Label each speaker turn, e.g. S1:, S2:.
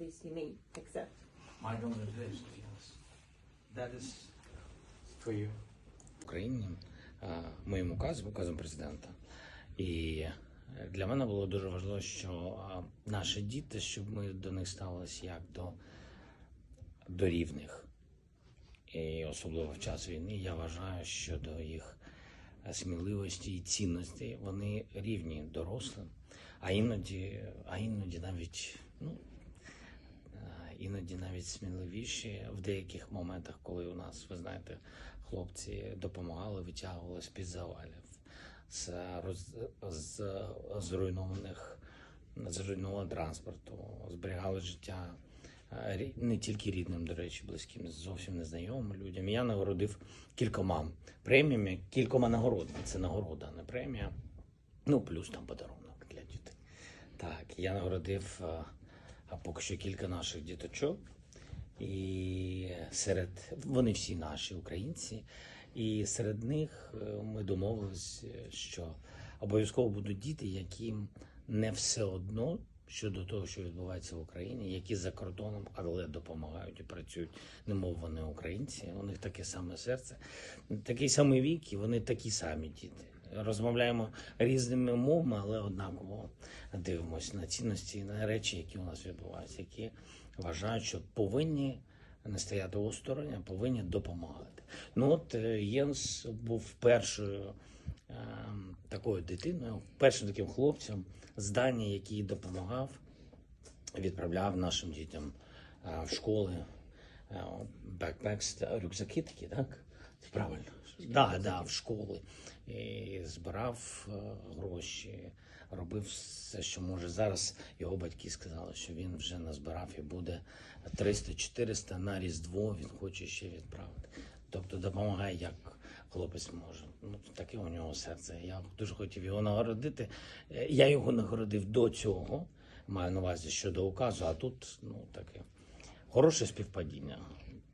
S1: least he may accept.
S2: I don't resist, yes. That is for you.
S3: Україні е, моїм указом, указом президента. І для мене було дуже важливо, що наші діти, щоб ми до них ставилися як до, до рівних. І особливо в час війни я вважаю, що до їх сміливості і цінності вони рівні дорослим, а іноді, а іноді навіть, ну, іноді навіть сміливіші в деяких моментах, коли у нас, ви знаєте, хлопці допомагали, витягували з під завалів, з, роз, з зруйнованих зруйнованого транспорту, зберігали життя е, не тільки рідним, до речі, близьким, зовсім незнайомим людям. Я нагородив кількома преміями, кількома нагородами. Це нагорода, не премія. Ну, плюс там подарунок для дітей. Так, я нагородив е, а поки що кілька наших діточок. І серед вони всі наші українці. І серед них е, ми домовились, що обов'язково будуть діти, яким не все одно щодо того, що відбувається в Україні, які за кордоном, але допомагають і працюють, немов вони українці. У них таке саме серце, такий самий вік, і вони такі самі діти. Розмовляємо різними мовами, але однаково дивимося на цінності і на речі, які у нас відбуваються, які вважають, що повинні не стояти осторонь, а повинні допомагати. Ну от е, Єнс був першою е, такою дитиною, першим таким хлопцем з Данії, який допомагав, відправляв нашим дітям е, в школи бекпекс, рюкзаки такі, так? Правильно. Да, да, в школи. І збирав е, гроші, робив все, що може. Зараз його батьки сказали, що він вже назбирав і буде 300-400 на Різдво. Він хоче ще відправити. Тобто допомагає, як хлопець може. Ну, таке у нього серце. Я дуже хотів його нагородити. Е, Я його нагородив до цього. Маю на увазі щодо указу, а тут ну таке хороше співпадіння.